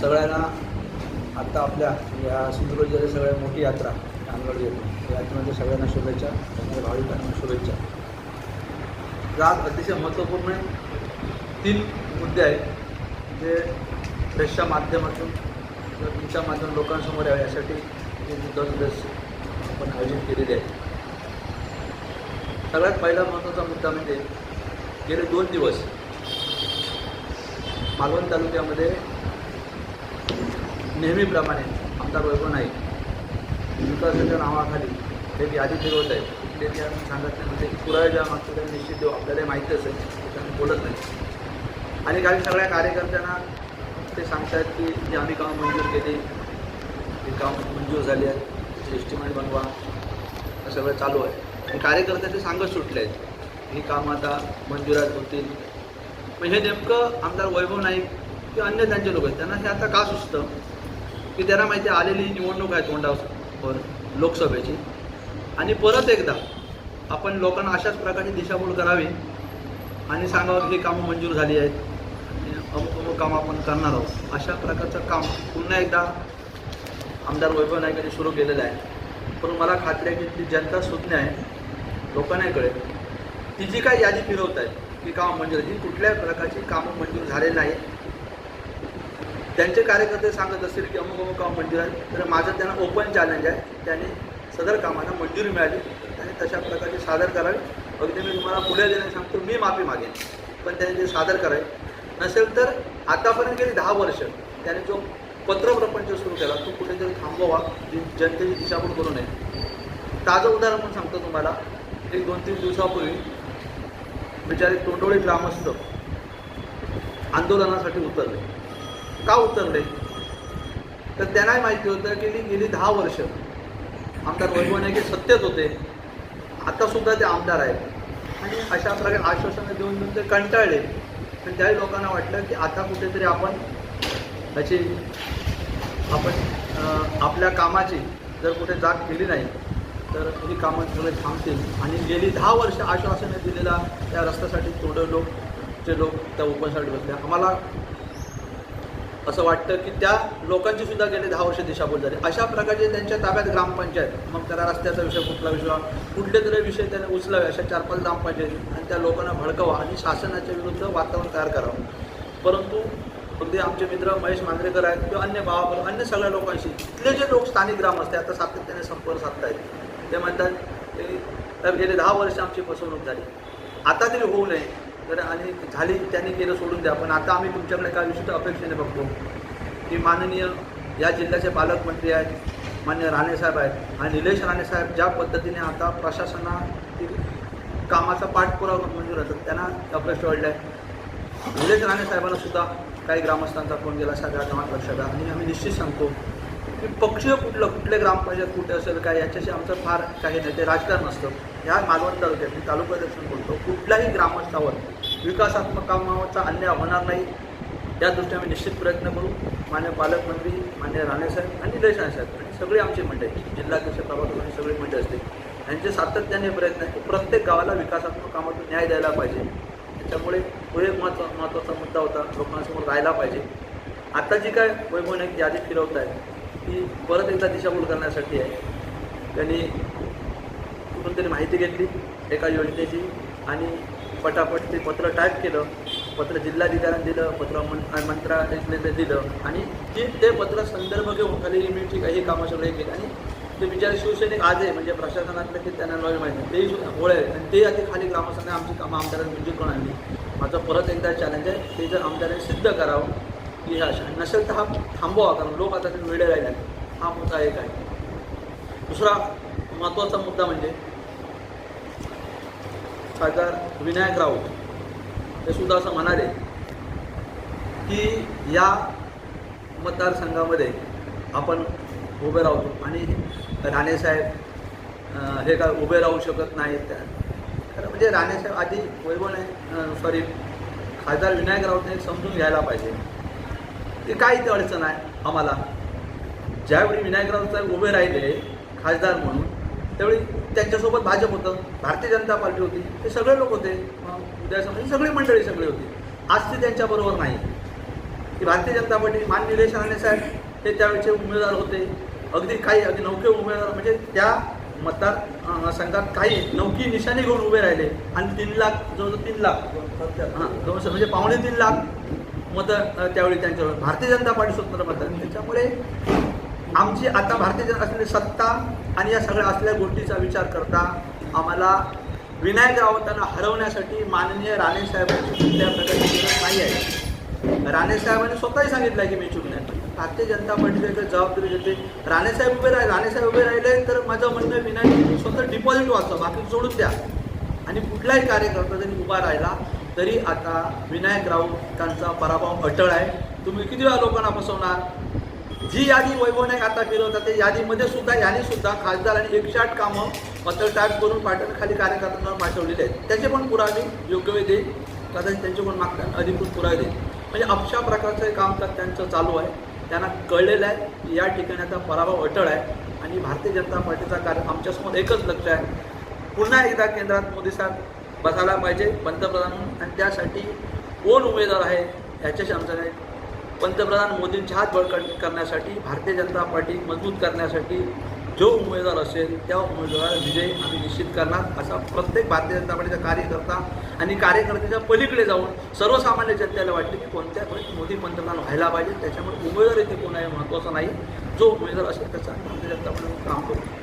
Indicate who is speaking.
Speaker 1: सगळ्यांना आत्ता आपल्या या सिंधुदुर्ग जिल्ह्याची सगळ्यात मोठी यात्रा कानगड येते. यात्रेमध्ये सगळ्यांना शुभेच्छा त्यामध्ये भाविकांना शुभेच्छा. तर अतिशय महत्त्वपूर्ण तीन मुद्दे आहेत जे प्रेसच्या माध्यमातून किंवा तुमच्या माध्यमातून लोकांसमोर यावे यासाठी हे मुद्दा प्रेस आपण आयोजित केलेले आहे सगळ्यात पहिला महत्त्वाचा मुद्दा म्हणजे गेले दोन दिवस मालवण तालुक्यामध्ये नेहमीप्रमाणे आमदार वैभव नाईक विकासाच्या नावाखाली एक यादी फिरवत आहे कुठले ते आम्ही सांगत नाही म्हणजे पुरावे ज्या मागतो त्या निश्चित देऊ आपल्याला माहिती असेल त्याच्यामुळे बोलत नाही. आणि काही सगळ्या कार्यकर्त्यांना ते सांगतात की जे आम्ही कामं मंजूर केली ही कामं मंजूर झाली आहेत त्याचे एस्टिमेट बनवा. हे सगळं चालू आहे. आणि कार्यकर्ते ते सांगत सुटले आहेत. ही कामं आता मंजुरात होतील. म्हणजे हे नेमकं आमदार वैभव नाईक किंवा अन्य त्यांचे लोक आहेत त्यांना हे आता का सुचतं? की त्यांना माहिती आलेली निवडणूक आहे तोंडावर लोकसभेची. आणि परत एकदा आपण लोकांना अशाच प्रकारची दिशाभूल करावी आणि सांगावं की कामं मंजूर झाली आहेत. आणि अमुक अमुक कामं आपण करणार आहोत. अशा प्रकारचं काम पुन्हा एकदा आमदार वैभव नाईकांनी सुरू केलेलं आहे. पण मला खात्री आहे की ती जनता सुज्ञ आहे लोकांना कळेल ती जी काय यादी फिरवत आहे की कामं मंजूर ही कुठल्याही प्रकारची कामं मंजूर झालेली नाही त्यांचे कार्यकर्ते सांगत असतील की अमुक अमुक काम मंजूर आहे. तर माझं त्यांना ओपन चॅलेंज आहे. त्याने सदर कामांना मंजुरी मिळाली. त्यांनी तशा प्रकारचे सादर करावे. अगदी मी तुम्हाला पुढे देण्यास सांगतो मी माफी मागेन. पण त्याने ते सादर करावे. नसेल तर आतापर्यंत गेली दहा वर्ष. त्याने जो पत्रप्रपंच सुरू केला तो कुठेतरी थांबवा. जी जनतेची दिशाभूल करू नये. ताजं उदाहरण पण सांगतो तुम्हाला. एक दोन तीन दिवसापूर्वी बिचारे तोंडोळी ग्रामस्थ आंदोलनासाठी उतरले. का उतरले? तर त्यांनाही माहिती होतं की गेली गेली दहा वर्ष. आमदार वैभव सत्तेत होते. आतासुद्धा ते आमदार आहेत. आणि अशा प्रकारे आश्वासनं देऊन देऊन ते कंटाळले. पण त्याही लोकांना वाटलं की आता कुठेतरी आपण त्याची आपण आपल्या कामाची जर कुठे जाग केली नाही तर ही कामं सगळे थांबतील. आणि गेली दहा वर्ष आश्वासने दिलेला त्या रस्त्यासाठी थोडं लोक जे लोक त्या उपासाठी बसले. आम्हाला असं वाटतं की त्या लोकांची सुद्धा गेले दहा वर्ष दिशाभूल झाली. अशा प्रकारचे त्यांच्या ताब्यात ग्रामपंचायत मग त्याला रस्त्याचा विषय कुठला विषय कुठले तरी विषय त्याने उचलावे अशा चार पाच ग्रामपंचायत. आणि त्या लोकांना भडकावा आणि शासनाच्या विरुद्ध वातावरण तयार करावं. परंतु अगदी आमचे मित्र महेश मांजरेकर आहेत किंवा अन्य भावाबरोबर अन्य सगळ्या लोकांशी तिथले जे लोक स्थानिक ग्राम असते आता सातत्याने संपर्क साधतायत. ते म्हणतात तर गेले दहा वर्ष आमची फसवणूक झाली. आता तरी होऊ नये. तर आणि झाली त्यांनी केलं सोडून द्या. पण आता आम्ही तुमच्याकडे काय विशिष्ट अपेक्षेने बघतो? की माननीय या जिल्ह्याचे पालकमंत्री आहेत मान्य राणेसाहेब आहेत आणि निलेश राणेसाहेब ज्या पद्धतीने आता प्रशासनातील कामाचा पाठपुरावा मंजूर राहतात त्यांना अपेक्षा वाढल्या. आहे निलेश राणेसाहेबांना सुद्धा काही ग्रामस्थांचा फोन गेला सगळ्या गावात लक्षात द्या. आणि आम्ही निश्चित सांगतो की पक्षीय कुठलं कुठले ग्रामपंचायत कुठे असेल काय याच्याशी आमचं फार काही नाही ते राजकारण असतं. ह्या मालवण तालुक्यात मी तालुकाध्यक्ष बोलतो. कुठल्याही ग्रामस्थावर विकासात्मक कामाचा अन्याय होणार नाही. या दृष्टीने आम्ही निश्चित प्रयत्न करू. मान्य पालकमंत्री मान्य राणेसाहेब आणि निलेश साहेब आणि सगळी आमची मंडळी जिल्हाध्यक्ष प्रभाकर आणि सगळी मंडळी असते यांचे सातत्याने प्रयत्न आहे की प्रत्येक गावाला विकासात्मक कामातून न्याय द्यायला पाहिजे. त्याच्यामुळे तो एक महत्त्वा महत्त्वाचा मुद्दा होता. लोकांसमोर राहिला पाहिजे. आता जी काय वैभव नाईक यादी फिरवत आहे ती परत एकदा दिशाभूल करण्यासाठी आहे. त्यांनी कुठून तरी माहिती घेतली एका योजनेची आणि पटापट ते पत्र टाईप केलं पत्र जिल्हाधिकाऱ्यांनी दिलं पत्र मं मंत्रालयाने दिलं आणि ती ते पत्र संदर्भ घेऊन खाली युनिटी हे कामं सगळे केली. आणि ते बिचारे शिवसैनिक आज आहे म्हणजे प्रशासनातले की त्यांना नवीन माहिती. तेही सुद्धा गोळे आहेत. आणि ते आता खाली ग्रामस्थांना आमची कामं आमदारांनी मंजूर करून आणली. माझं परत एकदा चॅलेंज आहे. ते जर आमदारांनी सिद्ध करावं की हे अशा नसेल तर हा थांबवा कारण लोक आता ते वेळे राहिले हा मुद्दा एक आहे. दुसरा महत्त्वाचा मुद्दा म्हणजे खासदार विनायक राऊत हे सुद्धा असं म्हणाले की या मतदारसंघामध्ये आपण उभे राहतो आणि राणेसाहेब हे काय उभे राहू शकत नाहीत. त्या खरं म्हणजे राणेसाहेब आधी वैभव नाही सॉरी खासदार विनायक राऊतने समजून घ्यायला पाहिजे. की काय इथे अडचण आहे आम्हाला? ज्यावेळी विनायक राऊत साहेब उभे राहिले खासदार म्हणून त्यावेळी त्यांच्यासोबत भाजप होतं भारतीय जनता पार्टी होती ते सगळे लोक होते. मग ही सगळी मंडळी सगळी होती. आज ते त्यांच्याबरोबर नाही. की भारतीय जनता पार्टी मान निलेश राणे साहेब हे त्यावेळेचे उमेदवार होते. अगदी काही अगदी नौके उमेदवार म्हणजे त्या मतदार संघात काही नौकी निशाणी घेऊन उभे राहिले. आणि तीन लाख जवळजवळ तीन लाख हां दोनशे म्हणजे पावणे तीन लाख मतं त्यावेळी त्यांच्यावर भारतीय जनता पार्टी स्वतंत्र मतं. त्याच्यामुळे आमची आता भारतीय जनता असलेली सत्ता आणि या सगळ्या असलेल्या गोष्टीचा विचार करता आम्हाला विनायक रावतांना हरवण्यासाठी माननीय राणे साहेबांची कुठल्या प्रकारची गरज नाही आहे. राणे साहेबांनी स्वतःही सांगितलं की मी चुकणार भारतीय जनता पार्टीला जबाबदारी घेते राणे साहेब उभे राहिले राणे साहेब उभे राहिले तर माझं म्हणणं विनायक स्वतः डिपॉझिट वाचतं बाकी सोडून द्या. आणि कुठलाही कार्यकर्ता जरी उभा राहिला तरी आता विनायक राऊतांचा पराभव अटळ आहे. तुम्ही किती वेळा लोकांना फसवणार? जी यादी वैभव नाईक आता फिरवतात त्या यादीमध्ये सुद्धा याने सुद्धा खासदारांनी एकशे आठ कामं पत्र टाईप करून पाठवून खाली कार्यकर्त्यांना पाठवलेले आहेत. त्याचे पण पुरावे योग्य वेळ देईल कदाचित त्यांचे पण मागतात अधिकृत पुरावे देईल म्हणजे अशा प्रकारचं काम तर त्यांचं चालू आहे. त्यांना कळलेलं आहे की या ठिकाणी आता पराभव अटळ आहे आणि भारतीय जनता पार्टीचा कार्य आमच्यासमोर एकच लक्ष आहे. पुन्हा एकदा केंद्रात मोदी साहेब बसायला पाहिजे पंतप्रधान म्हणून. आणि त्यासाठी कोण उमेदवार आहे याच्याशी आमच्याकडे पंतप्रधान मोदींच्या हात बळकट करण्यासाठी भारतीय जनता पार्टी मजबूत करण्यासाठी जो उमेदवार असेल त्या उमेदवार विजय आम्ही निश्चित करणार असा प्रत्येक भारतीय जनता पार्टीचा कार्यकर्ता आणि कार्यकर्त्याच्या पलीकडे जाऊन सर्वसामान्य जनतेला वाटते की कोणत्या मोदी पंतप्रधान व्हायला पाहिजे त्याच्यामुळे उमेदवार येथे कोण आहे महत्त्वाचा नाही. जो उमेदवार असेल त्याचा भारतीय जनता पार्टी काम करू.